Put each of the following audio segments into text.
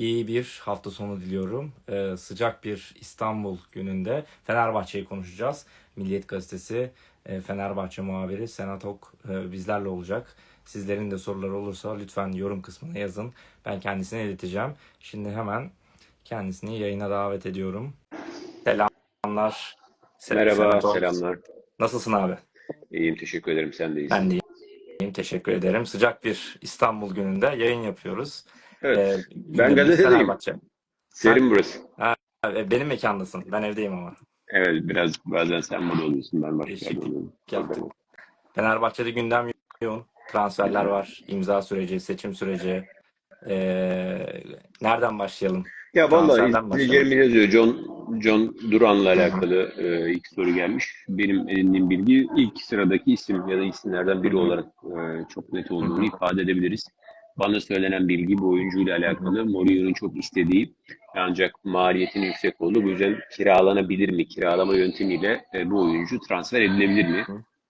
iyi bir hafta sonu diliyorum. Ee, sıcak bir İstanbul gününde Fenerbahçe'yi konuşacağız. Milliyet Gazetesi e, Fenerbahçe muhabiri Senat Ok e, bizlerle olacak. Sizlerin de soruları olursa lütfen yorum kısmına yazın. Ben kendisine ileteceğim. Şimdi hemen kendisini yayına davet ediyorum. Selamlar. Se- Merhaba, Senat selamlar. Nasılsın abi? İyiyim, teşekkür ederim. Sen de iyisin. Ben de iyiyim. Teşekkür ederim. Sıcak bir İstanbul gününde yayın yapıyoruz. Evet, Ee, ben gazetedeyim. Serin burası. E, Benim mekandasın. Ben evdeyim ama. Evet, biraz bazen sen burada oluyorsun, ben başka yerde oluyorum. Fenerbahçe'de gündem yoğun. Transferler var. imza süreci, seçim süreci. Ee, nereden başlayalım? Ya vallahi Transferden izleyicilerim yazıyor. John John Duran'la alakalı e, ilk soru gelmiş. Benim edindiğim bilgi ilk sıradaki isim ya da isimlerden biri olarak e, çok net olduğunu ifade edebiliriz. Bana söylenen bilgi bu oyuncuyla alakalı Mourinho'nun çok istediği ancak maliyetinin yüksek olduğu. Bu yüzden kiralanabilir mi? Kiralama yöntemiyle e, bu oyuncu transfer edilebilir mi?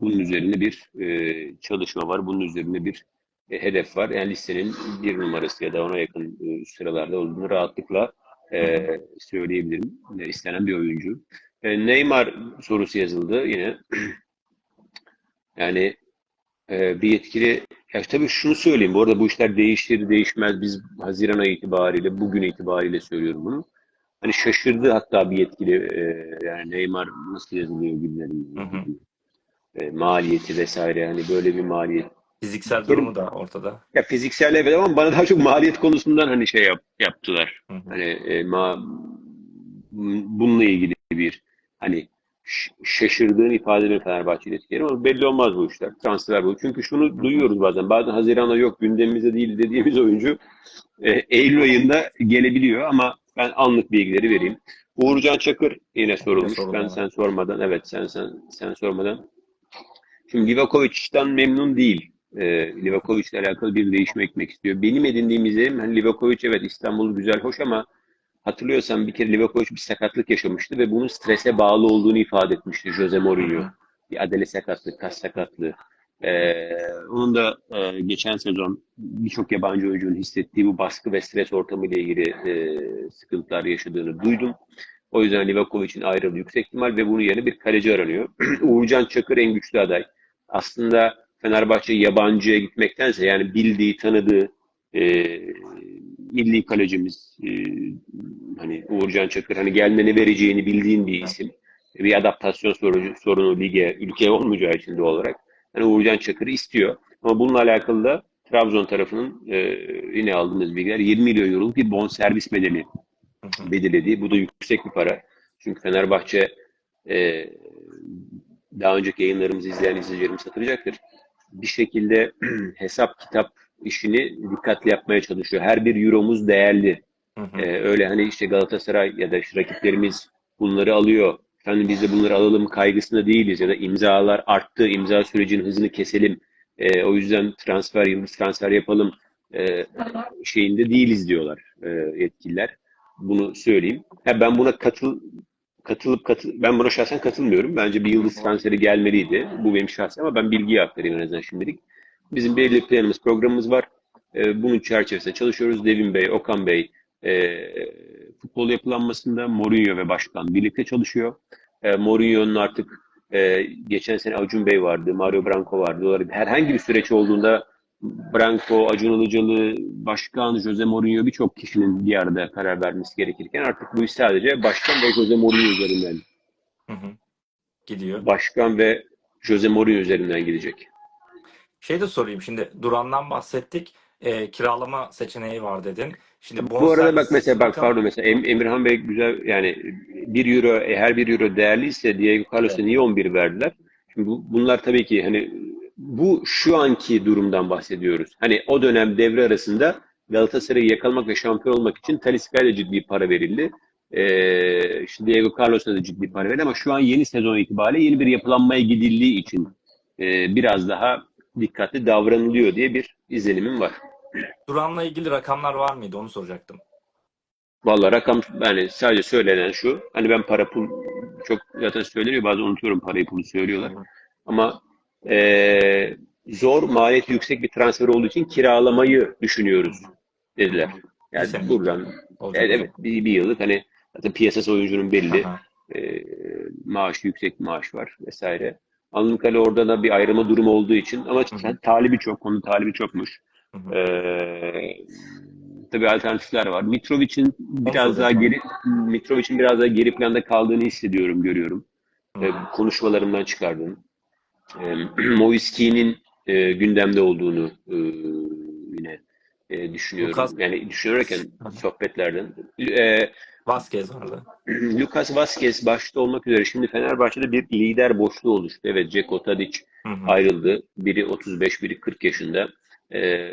Bunun üzerine bir e, çalışma var. Bunun üzerine bir e, hedef var. Yani listenin bir numarası ya da ona yakın e, sıralarda olduğunu rahatlıkla e, söyleyebilirim. E, istenen bir oyuncu. E, Neymar sorusu yazıldı yine. Yani e, bir yetkili ya tabii şunu söyleyeyim. Bu arada bu işler değişir, değişmez. Biz Haziran ayı itibariyle, bugün itibariyle söylüyorum bunu. Hani şaşırdı hatta bir yetkili e, yani Neymar nasıl yazılıyor hı. E, maliyeti vesaire hani böyle bir maliyet. Fiziksel durumu da ortada. Ya fiziksel evet ama bana daha çok maliyet konusundan hani şey yap, yaptılar. Hı hı. Hani e, ma, bununla ilgili bir hani ş- şaşırdığını ifade eden Fenerbahçe ilişkileri ama belli olmaz bu işler. Transfer bu. Çünkü şunu duyuyoruz bazen. Bazen Haziran'da yok gündemimizde değil dediğimiz oyuncu e, Eylül ayında gelebiliyor ama ben anlık bilgileri vereyim. Uğurcan Çakır yine sorulmuş. soruldu Ben sen sormadan evet sen sen sen sormadan. Şimdi Livakovic'den memnun değil. E, Livakovic ile alakalı bir değişme ekmek istiyor. Benim edindiğim izlenim hani Livakovic evet İstanbul güzel hoş ama hatırlıyorsan bir kere Livakovic bir sakatlık yaşamıştı ve bunun strese bağlı olduğunu ifade etmişti Jose Mourinho. Bir adele sakatlığı, kas sakatlığı. Ee, onun da e, geçen sezon birçok yabancı oyuncunun hissettiği bu baskı ve stres ortamı ile ilgili e, sıkıntılar yaşadığını duydum. O yüzden Livakovic'in ayrılığı yüksek ihtimal ve bunun yerine bir kaleci aranıyor. Uğurcan Çakır en güçlü aday. Aslında Fenerbahçe yabancıya gitmektense yani bildiği, tanıdığı e, milli kalecimiz e, hani Uğurcan Çakır hani gelmeni vereceğini bildiğin bir isim. Bir adaptasyon sorunu, sorunu lige, ülkeye olmayacağı için doğal olarak. Hani Uğurcan Çakır'ı istiyor. Ama bununla alakalı da Trabzon tarafının e, yine aldığımız bilgiler 20 milyon euroluk bir bonservis bedeli belirlediği. Bu da yüksek bir para. Çünkü Fenerbahçe e, daha önceki yayınlarımızı izleyen izleyicilerimiz hatırlayacaktır. Bir şekilde hesap kitap işini dikkatli yapmaya çalışıyor. Her bir euromuz değerli. Hı hı. Ee, öyle hani işte Galatasaray ya da işte rakiplerimiz bunları alıyor. Efendim biz de bunları alalım kaygısında değiliz ya da imzalar arttı, imza sürecinin hızını keselim. Ee, o yüzden transfer, yıldız transfer yapalım ee, şeyinde değiliz diyorlar e, yetkililer. Bunu söyleyeyim. Ha, ben buna katıl katılıp katıl ben buna şahsen katılmıyorum. Bence bir yıldız transferi gelmeliydi. Bu benim şahsen ama ben bilgiyi aktarayım en azından şimdilik. Bizim belirli planımız, programımız var. Ee, bunun çerçevesinde çalışıyoruz. Devin Bey, Okan Bey, e, futbol yapılanmasında Mourinho ve başkan birlikte çalışıyor. E, Mourinho'nun artık e, geçen sene Acun Bey vardı, Mario Branco vardı. Diyorlar, Herhangi bir süreç olduğunda Branco, Acun Ilıcalı, başkan, Jose Mourinho birçok kişinin bir arada karar vermesi gerekirken artık bu iş sadece başkan ve Jose Mourinho üzerinden, Hı hı. Gidiyor. başkan ve Jose Mourinho üzerinden gidecek. Şey de sorayım şimdi Duran'dan bahsettik. Ee, kiralama seçeneği var dedin. Şimdi Bu arada bak mesela bak rakam- pardon mesela Em- Emirhan Bey güzel yani 1 euro e, her 1 euro değerliyse Diego Carlos'a Evet. niye 11 verdiler? Şimdi bu, bunlar tabii ki hani bu şu anki durumdan bahsediyoruz. Hani o dönem devre arasında Galatasaray'ı yakalamak ve şampiyon olmak için Talisca'ya da ciddi para verildi. Ee, işte Diego Carlos'a da ciddi para verildi ama şu an yeni sezon itibariyle yeni bir yapılanmaya gidildiği için e, biraz daha dikkatli davranılıyor diye bir izlenimim var. Duran'la ilgili rakamlar var mıydı? Onu soracaktım. Vallahi rakam yani sadece söylenen şu. Hani ben para pul çok zaten söyleniyor bazen unutuyorum parayı pulu söylüyorlar. Ama eee, zor maliyeti yüksek bir transfer olduğu için kiralamayı düşünüyoruz dediler. Yani senelik buradan evet, evet bir, bir yıllık hani zaten piyasası oyuncunun belli. Aha. E, maaş yüksek maaş var vesaire. Kadarıyla orada da bir ayrıma durumu olduğu için ama Hı hı. talibi çok, konu talibi çokmuş. Hı hı. Ee, tabii alternatifler var. Mitrovic'in biraz daha geri Mitrovic'in biraz daha geri planda kaldığını hissediyorum, görüyorum. Ee, konuşmalarımdan çıkardım. Ee, Moiski'nin e, gündemde olduğunu e, yine e, düşünüyorum. Lucas- Yani düşünürken sohbetlerden. Ee, Vasquez vardı. Lucas Vazquez başta olmak üzere şimdi Fenerbahçe'de bir lider boşluğu oluştu. Evet, Ceko Tadic Hı hı. ayrıldı. Biri 35, biri 40 yaşında. Ee,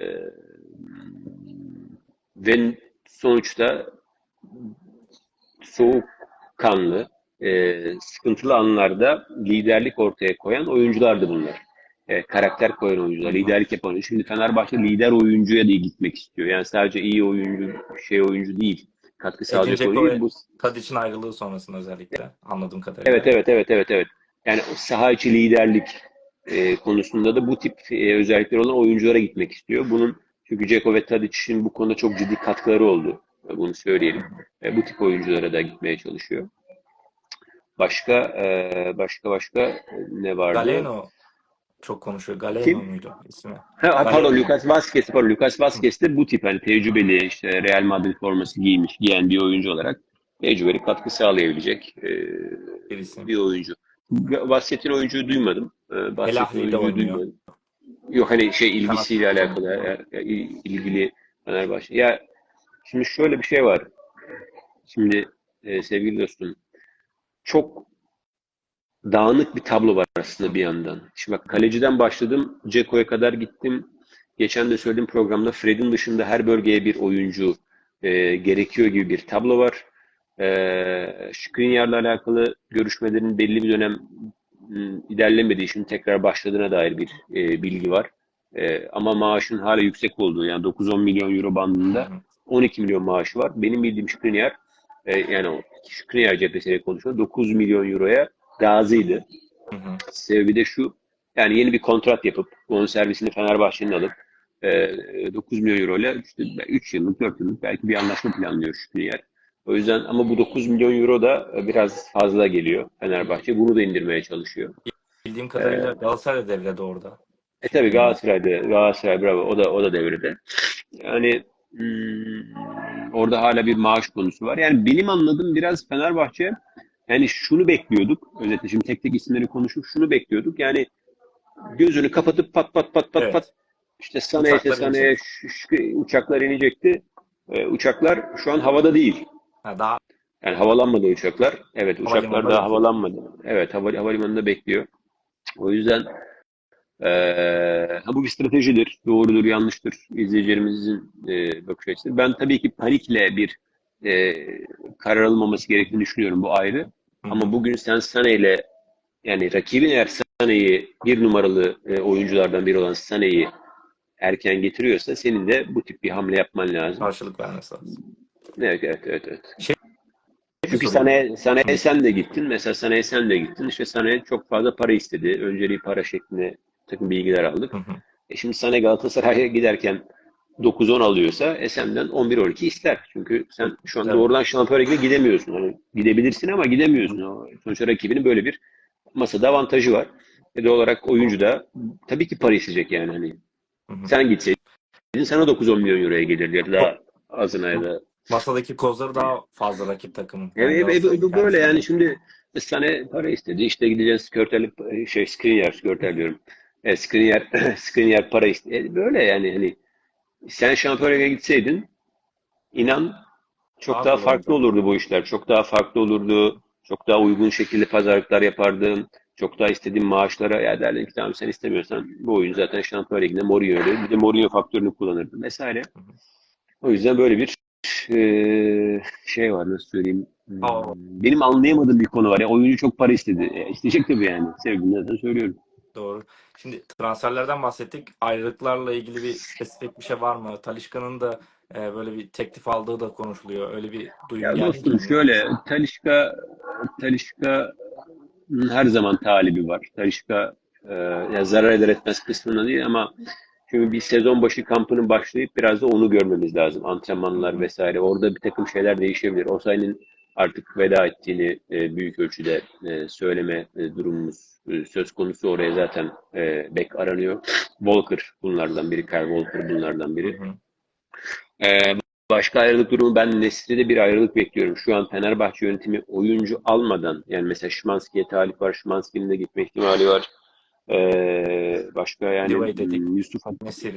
ve sonuçta soğukkanlı, e, sıkıntılı anlarda liderlik ortaya koyan oyunculardı bunlar. E, karakter koyan oyuncular, liderlik yapan oyuncular. Şimdi Fenerbahçe lider oyuncuya da gitmek istiyor. Yani sadece iyi oyuncu, şey oyuncu değil, katkı sağlayacak oyuncu değil. Bu Tadic'in ayrılığı sonrasında özellikle anladığım kadarıyla. Evet evet evet evet evet. Yani saha içi liderlik e, konusunda da bu tip e, özellikleri olan oyunculara gitmek istiyor. Bunun çünkü Dzeko ve Tadic'in bu konuda çok ciddi katkıları oldu. Bunu söyleyelim. E, bu tip oyunculara da gitmeye çalışıyor. Başka e, başka başka ne vardı? Galeno çok konuşuyor. Galeno Kim? muydu ismi? Ha, pardon Galeno. Lucas Vazquez, pardon Lucas Vazquez de bu tip hani tecrübeli işte Real Madrid forması giymiş, giyen bir oyuncu olarak tecrübeli katkı sağlayabilecek e, Bir oyuncu. Bahsettiğin oyuncuyu duymadım. Ee, bahsettiğin oyuncuyu duymadım. Yok hani şey ilgisiyle Kanat- alakalı. Ya, ya, il- ilgili Fenerbahçe. Ya şimdi şöyle bir şey var. Şimdi e, sevgili dostum çok dağınık bir tablo var aslında bir yandan. Şimdi bak kaleciden başladım. Ceko'ya kadar gittim. Geçen de söylediğim programda Fred'in dışında her bölgeye bir oyuncu e, gerekiyor gibi bir tablo var. E, Skriniar'la alakalı görüşmelerin belli bir dönem ilerlemediği, şimdi tekrar başladığına dair bir e, bilgi var. E, ama maaşın hala yüksek olduğu yani 9-10 milyon euro bandında Hı hı. 12 milyon maaşı var. Benim bildiğim Skriniar e, yani Skriniar cephesiyle konuşuyor. 9 milyon euroya razıydı. Hı hı. Sebebi de şu yani yeni bir kontrat yapıp onun servisini Fenerbahçe'nin alıp e, 9 milyon euro ile işte 3 yıllık 4 yıllık belki bir anlaşma planlıyor Skriniar. O yüzden ama bu 9 milyon euro da biraz fazla geliyor Fenerbahçe. Bunu da indirmeye çalışıyor. Bildiğim kadarıyla Galatasaray da devrede orada. E tabii Galatasaray'da Galatasaray bravo o da o da devrede. Yani hmm, orada hala bir maaş konusu var. Yani benim anladığım biraz Fenerbahçe yani şunu bekliyorduk. Özetle şimdi tek tek isimleri konuşup şunu bekliyorduk. Yani gözünü kapatıp pat pat pat pat Evet. pat işte inecek. şu- şu- uçaklar inecekti. E, uçaklar şu an havada değil. Ha, daha Yani havalanmadı uçaklar. Evet uçaklar daha bekliyor. havalanmadı. Evet hava, havalimanında bekliyor. O yüzden ha, bu bir stratejidir. Doğrudur, yanlıştır. İzleyicilerimizin eee bakış açısı. Ben tabii ki panikle bir eee, karar alınmaması gerektiğini düşünüyorum. Bu ayrı. Ama bugün sen Sané ile yani rakibin eğer Sané'yi bir numaralı e, oyunculardan biri olan Sané'yi erken getiriyorsa senin de bu tip bir hamle yapman lazım. karşılık vermesi lazım. Evet, evet, evet. evet. Bir Çünkü sana sana sen de gittin. Mesela sana sen de gittin. İşte sana çok fazla para istedi. Önceliği para şeklinde takım bilgiler aldık. Hı hı. E şimdi sana Galatasaray'a giderken 9-10 alıyorsa e senden 11-12 ister. Çünkü sen şu an Evet. doğrudan Şampiyonlar Ligi'ne gidemiyorsun. Hani gidebilirsin ama gidemiyorsun. Sonuçta rakibinin böyle bir masada avantajı var. E doğal olarak oyuncu da tabii ki para isteyecek yani. Hani Hı hı. sen gitseydin sana 9-10 milyon euroya gelirdi ya da daha azına ya da Masadaki kozları daha fazla rakip takımın. Evet, evet, Galatasaray bu böyle yani şimdi sana para istedi. İşte gideceğiz skörterli şey Skriniar skörter diyorum. E, Skriniar Skriniar para istedi. E, böyle yani hani sen Şampiyonlar gitseydin inan çok Daha farklı olurdu. olurdu bu işler. Çok daha farklı olurdu. Çok daha uygun şekilde pazarlıklar yapardın. Çok daha istediğin maaşlara ya derdin ki tamam sen istemiyorsan bu oyun zaten Şampiyonlar Ligi'nde Mourinho'ydu. Bir de Mourinho faktörünü kullanırdın vesaire. O yüzden böyle bir şey var nasıl söyleyeyim. Hmm, Aa. Benim anlayamadığım bir konu var. Ya, oyuncu çok para istedi. E, isteyecek tabii yani. Sevgili zaten söylüyorum. Doğru. Şimdi transferlerden bahsettik. Ayrılıklarla ilgili bir spesifik bir şey var mı? Talişka'nın da e, böyle bir teklif aldığı da konuşuluyor. Öyle bir duyum Ya geldi dostum mi? şöyle Talişka Talişka'nın her zaman talibi var. Talişka e, ya zarar eder etmez kısmında değil ama Çünkü bir sezon başı kampının başlayıp biraz da onu görmemiz lazım. Antrenmanlar vesaire. Orada bir takım şeyler değişebilir. Osayi'nin artık veda ettiğini e, büyük ölçüde e, söyleme e, durumumuz e, söz konusu. Oraya zaten e, bek aranıyor. Walker bunlardan biri. Kyle Walker bunlardan biri. Başka ayrılık durumu ben Nesri'de bir ayrılık bekliyorum. Şu an Fenerbahçe yönetimi oyuncu almadan yani mesela Şimanski'ye talip var. Şimanski'nin de gitme ihtimali var. Ee, başka yani Yusuf'a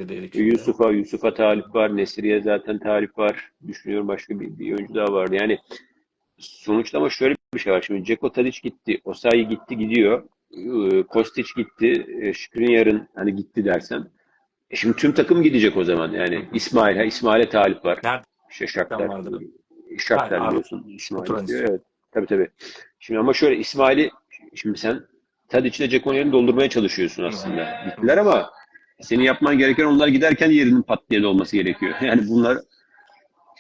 dedik. Yusuf'a Yusuf'a talip var. Nesri'ye zaten talip var. Düşünüyorum başka bir, bir oyuncu daha vardı. Yani sonuçta ama şöyle bir şey var. Şimdi Ceko Tadic gitti. Osayi gitti gidiyor. Ee, Kostić gitti. E, Skriniar'ın hani gitti dersen. E şimdi tüm takım gidecek o zaman. Yani İsmail, ha, İsmail'e talip var. Nereden İşte vardı? Shakhtar Hayır, biliyorsun. İsmail istiyor. Evet. Tabii tabii. Şimdi ama şöyle İsmail'i şimdi sen Tadic'le Ceko'nun yerini doldurmaya çalışıyorsun aslında. Gittiler ama senin yapman gereken onlar giderken yerinin pat diye dolması gerekiyor. Yani bunlar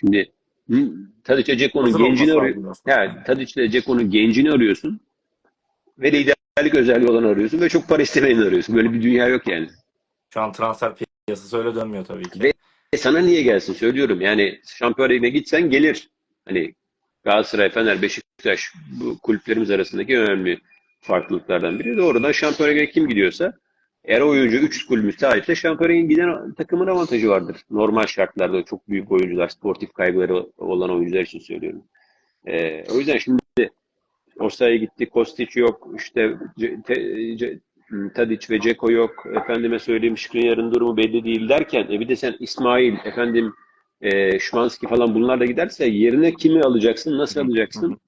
şimdi hı, Tadic'le Ceko'nun gencini olması arıyor. lazım aslında. Yani Tadic'le Ceko'nun gencini arıyorsun ve liderlik özelliği olan arıyorsun ve çok para istemeyeni arıyorsun. Böyle bir dünya yok yani. Şu an transfer piyasası öyle dönmüyor tabii ki. Ve- E sana niye gelsin söylüyorum. Yani Şampiyonlar Ligi'ne gitsen gelir. Hani Galatasaray, Fener, Beşiktaş bu kulüplerimiz arasındaki önemli farklılıklardan biri. Doğrudan Ligi'ne kim gidiyorsa eğer oyuncu 3 kulübümüz tarihte Şampiyonlar Ligi'ne giden takımın avantajı vardır. Normal şartlarda çok büyük oyuncular, sportif kaygıları olan oyuncular için söylüyorum. Ee, o yüzden şimdi Osayi gitti, Kostić yok, işte Ce- te- Ce- Tadic ve Ceko yok. Efendime söyleyeyim Skriniar'ın durumu belli değil derken e bir de sen İsmail, efendim e, Şimanski falan bunlarla giderse yerine kimi alacaksın, nasıl alacaksın?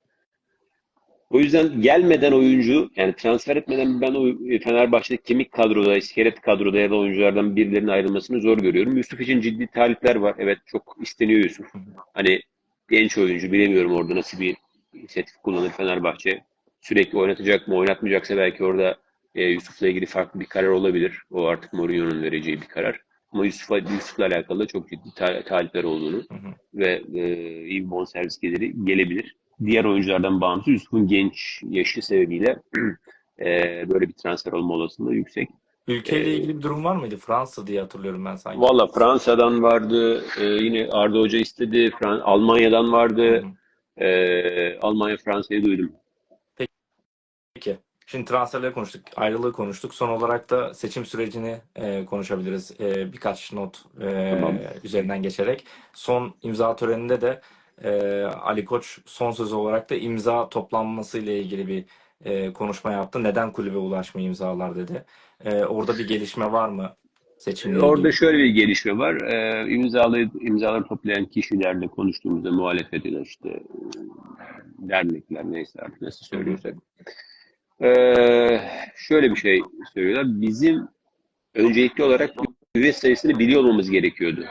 O yüzden gelmeden oyuncu yani transfer etmeden ben o Fenerbahçe'de kemik kadroda, iskelet kadroda ya da oyunculardan birilerinin ayrılmasını zor görüyorum. Yusuf için ciddi talipler var. Evet çok isteniyor Yusuf. Hani genç oyuncu bilemiyorum orada nasıl bir inisiyatif kullanır Fenerbahçe. Sürekli oynatacak mı, oynatmayacaksa belki orada e, Yusuf'la ilgili farklı bir karar olabilir. O artık Mourinho'nun vereceği bir karar. Ama Yusuf'a, Yusuf'la alakalı çok ciddi ta- talipler olduğunu Hı hı. ve e, iyi bir bonservis geliri gelebilir. Diğer oyunculardan bağımsız Yusuf'un genç yaşı sebebiyle e, böyle bir transfer olma olasılığı yüksek. Ülkeyle Ee, ilgili bir durum var mıydı? Fransa diye hatırlıyorum ben sanki. Valla Fransa'dan vardı, e, yine Arda Hoca istedi, Fran Almanya'dan vardı, hı. e, Almanya Fransa'yı duydum. Peki. Şimdi transferleri konuştuk, ayrılığı konuştuk. Son olarak da seçim sürecini e, konuşabiliriz. E, birkaç not e, Tamam. üzerinden geçerek. Son imza töreninde de e, Ali Koç son sözü olarak da imza toplanması ile ilgili bir e, konuşma yaptı. Neden kulübe ulaşmıyor imzalar dedi. E, orada bir gelişme var mı seçimle Orada ilgili? şöyle bir gelişme var. E, imzaları, imzaları toplayan kişilerle konuştuğumuzda muhalefet ile işte e, dernekler neyse artık nasıl söylüyorsak. E, şöyle bir şey söylüyorlar. Bizim öncelikli olarak üye sayısını biliyor olmamız gerekiyordu.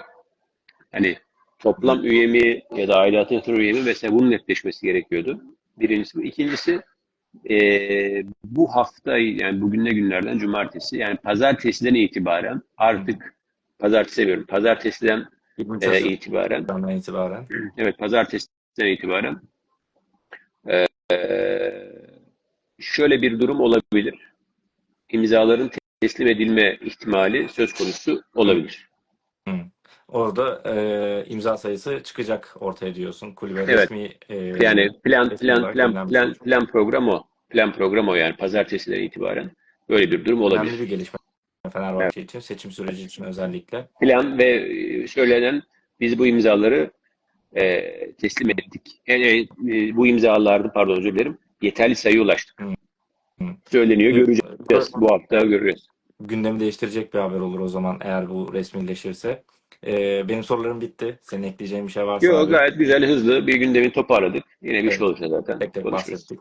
Hani toplam üye mi ya da aidatı yatırım üye mi mesela bunun netleşmesi gerekiyordu. Birincisi bu. İkincisi e, bu hafta yani bugün ne günlerden cumartesi yani pazartesiden itibaren artık pazartesi demiyorum pazartesiden 20 e, itibaren itibaren. evet pazartesiden itibaren e, şöyle bir durum olabilir. İmzaların teslim edilme ihtimali söz konusu olabilir. Hı. Orada e, imza sayısı çıkacak ortaya diyorsun. Kulübe Evet. resmi e, Yani plan resmi plan plan plan plan program o. Plan program o yani pazartesiden itibaren böyle bir durum olabilir. Önemli bir gelişme Fenerbahçe için, seçim süreci için özellikle. plan ve e, söylenen biz bu imzaları e, teslim ettik. Yani e, bu imzalarda pardon özür dilerim yeterli sayıya ulaştık. Hı. Hı. Söyleniyor göreceğiz. Bu hafta göreceğiz. Gündemi değiştirecek bir haber olur o zaman eğer bu resmileşirse. E, benim sorularım bitti. Senin ekleyeceğin bir şey varsa Yok abi, gayet güzel hızlı bir gündemi toparladık. Yine bir Evet. şey olursa zaten tek tek konuşuruz. bahsettik.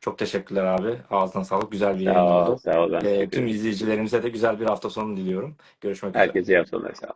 Çok teşekkürler abi. Ağzına sağlık. Güzel bir yayın ol, oldu. sağ ol. E, teşekkür tüm izleyicilerimize de güzel bir hafta sonu diliyorum. Görüşmek üzere. Herkese iyi haftalar. Sağ ol.